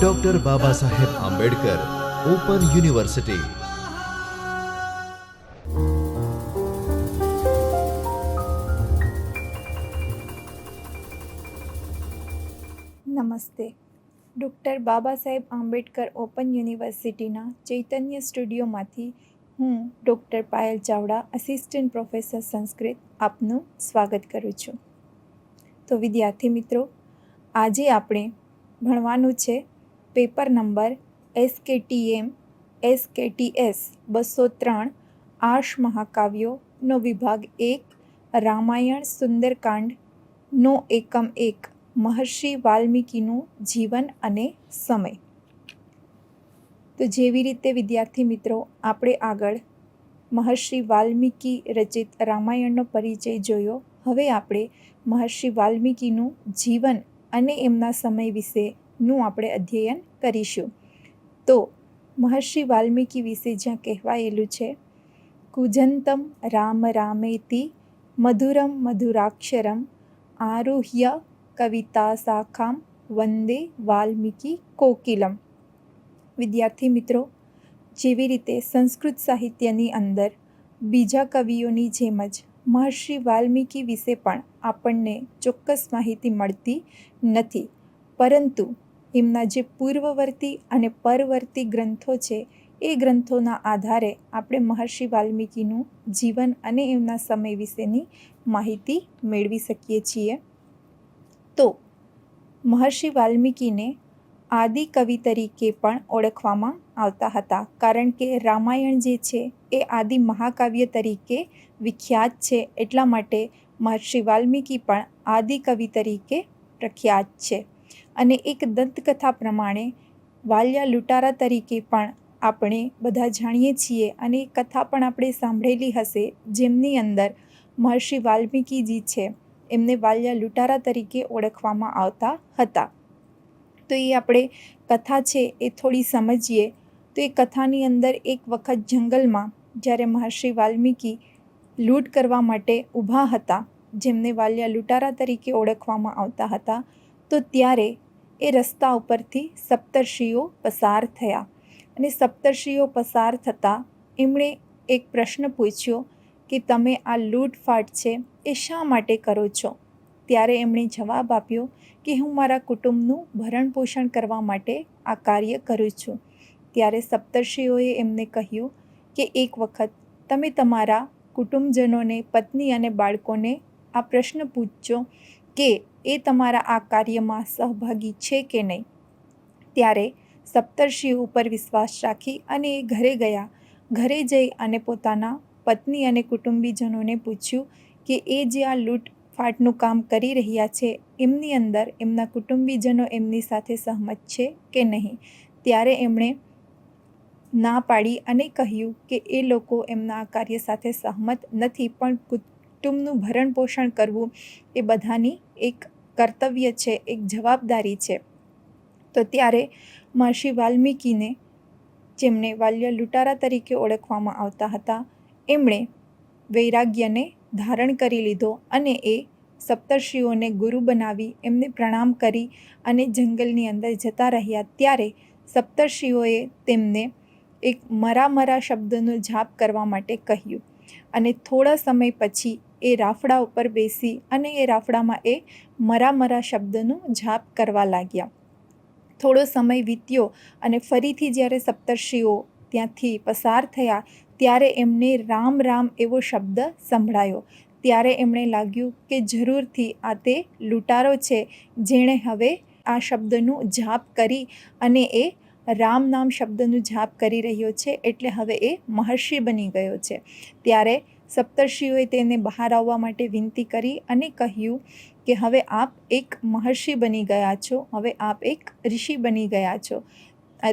Doctor Baba Saheb Ambedkar open university નમસ્તે. Doctor Baba Saheb Ambedkar open યુનિવર્સિટીના ચૈતન્ય સ્ટુડિયોમાંથી હું doctor Payal Chavda assistant professor Sanskrit આપનું સ્વાગત કરું છું. તો વિદ્યાર્થી મિત્રો, આજે આપણે ભણવાનું છે. Paper number S K T M, S K T S, બસો ત્રણ, આર્ષ મહાકાવ્યોનો વિભાગ એક, રામાયણ સુંદરકાંડનો એકમ એક, મહર્ષિ વાલ્મીકીનું જીવન અને સમય. તો જેવી રીતે વિદ્યાર્થી મિત્રો, આપણે આગળ મહર્ષિ વાલ્મીકી રચિત રામાયણનો પરિચય જોયો. હવે આપણે મહર્ષિ વાલ્મીકીનું જીવન અને એમના સમય વિશેનું આપણે અધ્યયન કરીશું. તો મહર્ષિ વાલ્મીકી વિશે જ્યાં કહેવાયેલું છે, કુજંતમ રામ રામેતિ મધુરમ મધુરાક્ષરમ આરુહ્ય કવિતા શાખામ વંદે વાલ્મીકી કોકિલમ. વિદ્યાર્થી મિત્રો, જેવી રીતે સંસ્કૃત સાહિત્યની અંદર બીજા કવિઓની જેમ જ મહર્ષિ વાલ્મીકી વિશે પણ આપણને ચોક્કસ માહિતી મળતી નથી. પરંતુ એમના જે પૂર્વવર્તી અને પરવર્તી ગ્રંથો છે, એ ગ્રંથોના આધારે આપણે મહર્ષિ વાલ્મીકીનું જીવન અને એમના સમય વિશેની માહિતી મેળવી શકીએ છીએ. તો મહર્ષિ વાલ્મીકીને આદિ કવિ તરીકે પણ ઓળખવામાં આવતા હતા. કારણ કે રામાયણ જે છે, એ આદિ મહાકાવ્ય તરીકે વિખ્યાત છે. એટલા માટે મહર્ષિ વાલ્મીકી પણ આદિ કવિ તરીકે પ્રખ્યાત છે. અને એક દંતકથા પ્રમાણે વાલ્યા લૂંટારા તરીકે પણ આપણે બધા જાણીએ છીએ અને એ કથા પણ આપણે સાંભળેલી હશે. જેમની અંદર મહર્ષિ વાલ્મીકીજી છે, એમને વાલ્યા લૂંટારા તરીકે ઓળખવામાં આવતા હતા. તો એ આપણે કથા છે એ થોડી સમજીએ. તો એ કથાની અંદર એક વખત જંગલમાં જ્યારે મહર્ષિ વાલ્મીકી લૂંટ કરવા માટે ઊભા હતા, જેમને વાલિયા લૂંટારા તરીકે ઓળખવામાં આવતા હતા, તો ત્યારે એ રસ્તા ઉપરથી સપ્તર્ષિઓ પસાર થયા. અને સપ્તર્ષિઓ પસાર થતાં એમણે એક પ્રશ્ન પૂછ્યો કે, તમે આ લૂંટફાટ છે એ શા માટે કરો છો? ત્યારે એમણે જવાબ આપ્યો કે હું મારા કુટુંબનું ભરણ પોષણ કરવા માટે આ કાર્ય કરું છું. ત્યારે સપ્તર્ષિઓએ એમને કહ્યું કે એક વખત તમે તમારા કુટુંબજનોને, પત્ની અને બાળકોને આ પ્રશ્ન પૂછજો કે એ તમારા આ કાર્યમાં સહભાગી છે કે નહીં. ત્યારે સપ્તર્ષિઓ ઉપર વિશ્વાસ રાખી અને એ ઘરે ગયા. ઘરે જઈ અને પોતાના પત્ની અને કુટુંબીજનોને પૂછ્યું કે એ જે આ લૂંટફાટનું કામ કરી રહ્યા છે, એમની અંદર એમના કુટુંબીજનો એમની સાથે સહમત છે કે નહીં? ત્યારે એમણે ના પાડી અને કહ્યું કે એ લોકો એમના આ કાર્ય સાથે સહમત નથી, પણ કુટુંબનું ભરણ પોષણ કરવું એ બધાની એક કર્તવ્ય છે, એક જવાબદારી છે. તો ત્યારે મહર્ષિ વાલ્મીકીને જેમને વાલ્ય લૂંટારા તરીકે ઓળખવામાં આવતા હતા, એમણે વૈરાગ્યને ધારણ કરી લીધો અને એ સપ્તર્ષિઓને ગુરુ બનાવી, એમને પ્રણામ કરી અને જંગલની અંદર જતા રહ્યા. ત્યારે સપ્તર્ષિઓએ તેમને એક મરા મરા શબ્દનો જાપ કરવા માટે કહ્યું અને થોડા સમય પછી એ રાફડા ઉપર બેસી અને એ રાફડામાં એ મરા મરા શબ્દનો જાપ કરવા લાગ્યા. થોડો સમય વીત્યો અને ફરીથી જ્યારે સપ્તર્ષિઓ ત્યાંથી પસાર થયા ત્યારે એમને રામ રામ એવો શબ્દ સંભળાયો. ત્યારે એમણે લાગ્યું કે જરૂરથી આ તે લૂંટારો છે, જેણે હવે આ શબ્દનું જાપ કરી અને એ રામ નામ શબ્દનું જાપ કરી રહ્યો છે, એટલે હવે એ મહર્ષિ બની ગયો છે. ત્યારે સપ્તર્ષિઓએ તેને બહાર આવવા માટે વિનંતી કરી અને કહ્યું કે હવે આપ એક મહર્ષિ બની ગયા છો, હવે આપ એક ઋષિ બની ગયા છો.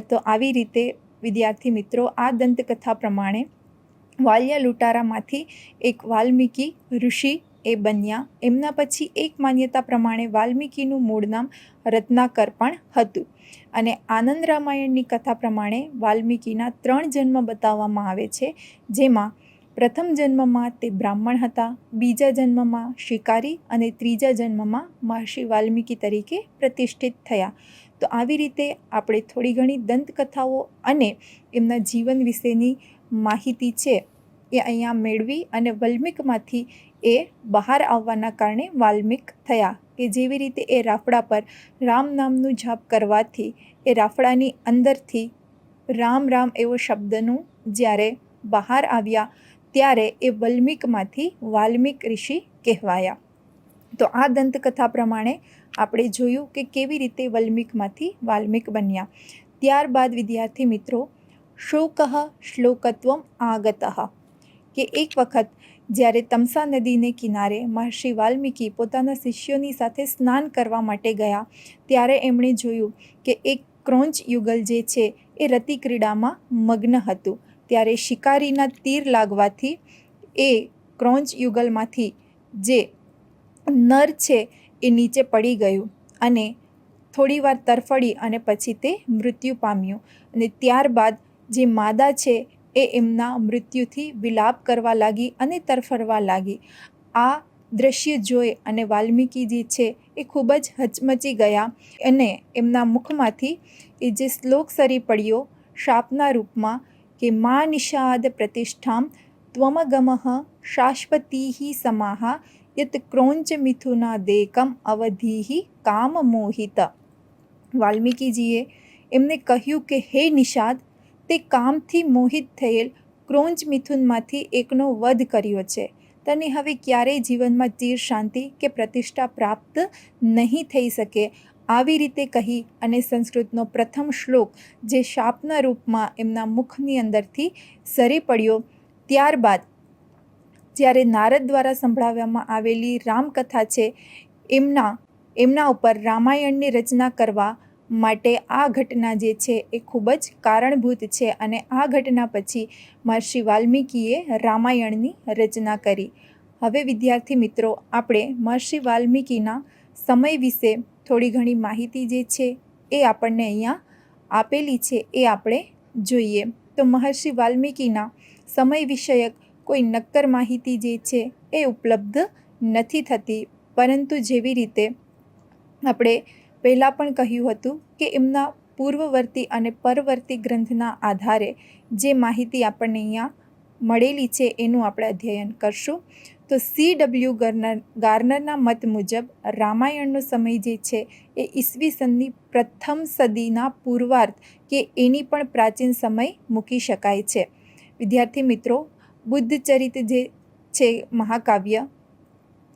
તો આવી રીતે વિદ્યાર્થી મિત્રો, આ દંતકથા પ્રમાણે વાલિયા લૂંટારામાંથી એક વાલ્મીકી ઋષિ એ બન્યા. એમના પછી એક માન્યતા પ્રમાણે વાલ્મીકીનું મૂળ નામ રત્નાકર પણ હતું. અને આનંદ રામાયણની કથા પ્રમાણે વાલ્મીકીના ત્રણ જન્મ બતાવવામાં આવે છે. જેમાં પ્રથમ જન્મમાં તે બ્રાહ્મણ હતા, બીજા જન્મમાં શિકારી અને ત્રીજા જન્મમાં મહર્ષિ વાલ્મીકી તરીકે પ્રતિષ્ઠિત થયા. તો આવી રીતે આપણે થોડી ઘણી દંતકથાઓ અને એમના જીવન વિશેની માહિતી છે એ અહીંયા મેળવી અને વલ્મિકમાંથી એ બહાર આવવાના કારણે વાલ્મિક થયા કે જેવી રીતે એ રાફડા પર રામ નામનું જાપ કરવાથી એ રાફડાની અંદરથી રામ રામ એવો શબ્દનું જ્યારે બહાર આવ્યા ત્યારે એ વલ્મિકમાંથી વાલ્મિક ઋષિ કહેવાયા. તો આ દંતકથા પ્રમાણે આપણે જોયું કે કેવી રીતે વલ્મિકમાંથી વાલ્મિક બન્યા. ત્યારબાદ વિદ્યાર્થી મિત્રો શોકઃ શ્લોકત્વમ આગતઃ કે એક વખત જ્યારે તમસા નદીને કિનારે મહર્ષિ વાલ્મીકી પોતાના શિષ્યોની સાથે સ્નાન કરવા માટે ગયા ત્યારે એમણે જોયું કે એક ક્રોંચ યુગલ જે છે એ રતિ ક્રીડામાં મગ્ન હતું ત્યારે શિકારીના તીર લાગવાથી એ ક્રોંચ યુગલમાંથી જે નર છે એ નીચે પડી ગયું અને થોડીવાર તરફડી અને પછી તે મૃત્યુ પામ્યું અને ત્યારબાદ જે માદા છે, એ એમના મૃત્યુથી વિલાપ કરવા લાગી અને તરફડવા લાગી. આ દ્રશ્ય જોઈ અને વાલ્મીકી જે છે, એ ખૂબ જ હચમચી ગયા અને એમના મુખમાંથી એ જે શ્લોક સરી પડ્યો, શાપના રૂપમાં કે મા નિષાદ પ્રતિષ્ઠામ ત્વમગમઃ શાશ્વતી સમાહા યત ક્રોંચ મિથુના દેકમ અવધિ કામ મોહિત. વાલ્મીકીજીએ એમને કહ્યું કે, હે નિષાદ તે કામથી મોહિત થયેલ ક્રોંચ મિથુનમાંથી એકનો વધ કર્યો છે. તને હવે ક્યારેય જીવનમાં ચીર શાંતિ કે પ્રતિષ્ઠા પ્રાપ્ત નહીં થઈ શકે, આવી રીતે કહી અને સંસ્કૃતનો પ્રથમ શ્લોક, જે શાપના રૂપમાં એમના મુખની અંદરથી સરી પડ્યો, ત્યારબાદ જ્યારે નારદ દ્વારા સંભળાવવામાં આવેલી રામકથા છે, એમના એમના ઉપર રામાયણની રચના કરવા માટે આ ઘટના જે છે એ ખૂબ જ કારણભૂત છે અને આ ઘટના પછી મહર્ષિ વાલ્મીકીએ રામાયણની રચના કરી. હવે વિદ્યાર્થી મિત્રો, આપણે મહર્ષિ વાલ્મીકીના સમય વિશે થોડી ઘણી માહિતી જે છે એ આપણને અહીંયા આપેલી છે એ આપણે જોઈએ. તો મહર્ષિ વાલ્મીકીના સમય વિષયક કોઈ નક્કર માહિતી જે છે એ ઉપલબ્ધ નથી થતી. પરંતુ જેવી રીતે આપણે પહેલાં પણ કહ્યું હતું કે એમના પૂર્વવર્તી અને પરવર્તી ગ્રંથના આધારે જે માહિતી આપણને અહીંયા મળેલી છે એનું આપણે અધ્યયન કરશું. તો સી ડબલ્યુ ગર્નર, ગાર્નરના મત મુજબ રામાયણનો સમય જે છે એ ઈસવીસનની પ્રથમ સદીના પૂર્વાર્ધ કે એની પણ પ્રાચીન સમય મૂકી શકાય છે. વિદ્યાર્થી મિત્રો, બુદ્ધચરિત જે છે મહાકાવ્ય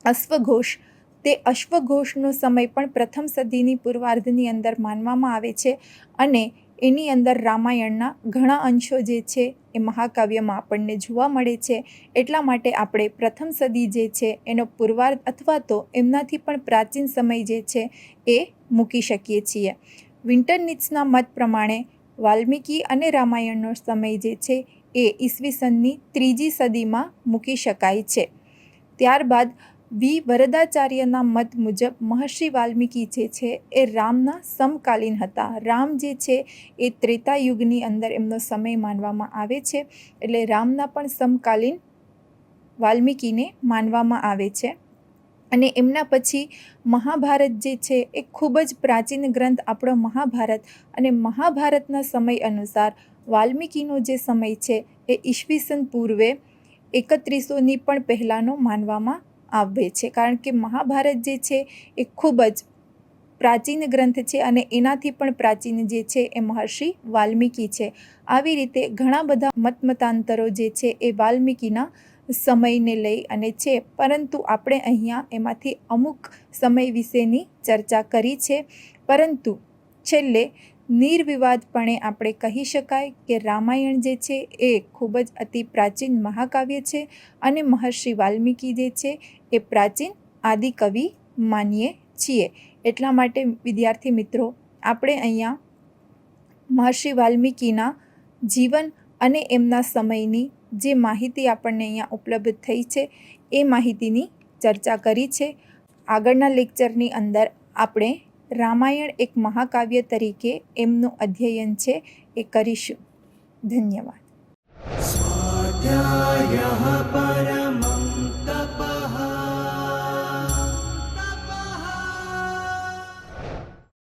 અશ્વઘોષ તે અશ્વઘોષનો સમય પણ પ્રથમ સદીની પૂર્વાર્ધની અંદર માનવામાં આવે છે અને એની અંદર રામાયણના ઘણા અંશો જે છે એ મહાકાવ્યમાં આપણને જોવા મળે છે. એટલા માટે આપણે પ્રથમ સદી જે છે એનો પૂર્વાર્ધ અથવા તો એમનાથી પણ પ્રાચીન સમય જે છે એ મૂકી શકીએ છીએ. વિન્ટરનિટ્સના મત પ્રમાણે વાલ્મીકી અને રામાયણનો સમય જે છે એ ઈસવીસનની ત્રીજી સદીમાં મૂકી શકાય છે. ત્યારબાદ વી. વરદાચાર્યના મત મુજબ મહર્ષિ વાલ્મીકી જે છે એ રામના સમકાલીન હતા. રામ જે છે એ ત્રેતા યુગની અંદર એમનો સમય માનવામાં આવે છે એટલે રામના પણ સમકાલીન વાલ્મીકીને માનવામાં આવે છે. અને એમના પછી મહાભારત જે છે એ ખૂબ જ પ્રાચીન ગ્રંથ આપણો મહાભારત અને મહાભારતના સમય અનુસાર વાલ્મીકીનો જે સમય છે એ ઈસવીસન પૂર્વે એકત્રીસોની પણ પહેલાંનો માનવામાં આવે છે. કારણ કે મહાભારત જે છે એ ખૂબ જ પ્રાચીન ગ્રંથ છે અને એનાથી પણ પ્રાચીન જે છે એ મહર્ષિ વાલ્મીકી છે. આવી રીતે ઘણા બધા મતમતાંતરો જે છે એ વાલ્મીકીના સમયને લઈ અને છે. પરંતુ આપણે અહીંયા એમાંથી અમુક સમય વિશેની ચર્ચા કરી છે. પરંતુ છેલ્લે નિર્વિવાદપણે આપણે કહી શકાય કે રામાયણ જે છે એ ખૂબ જ અતિ પ્રાચીન મહાકાવ્ય છે અને મહર્ષિ વાલ્મીકી જે છે એ પ્રાચીન આદિકવિ માનીએ છીએ. એટલા માટે વિદ્યાર્થી મિત્રો, આપણે અહીંયા મહર્ષિ વાલ્મીકીના જીવન અને એમના સમયની જે માહિતી આપણને અહીંયા ઉપલબ્ધ થઈ છે, એ માહિતીની ચર્ચા કરી છે. આગળના લેક્ચરની અંદર આપણે રામાયણ એક મહાકાવ્ય તરીકે એમનું અધ્યયન છે એ કરીશું. ધન્યવાદ. પરા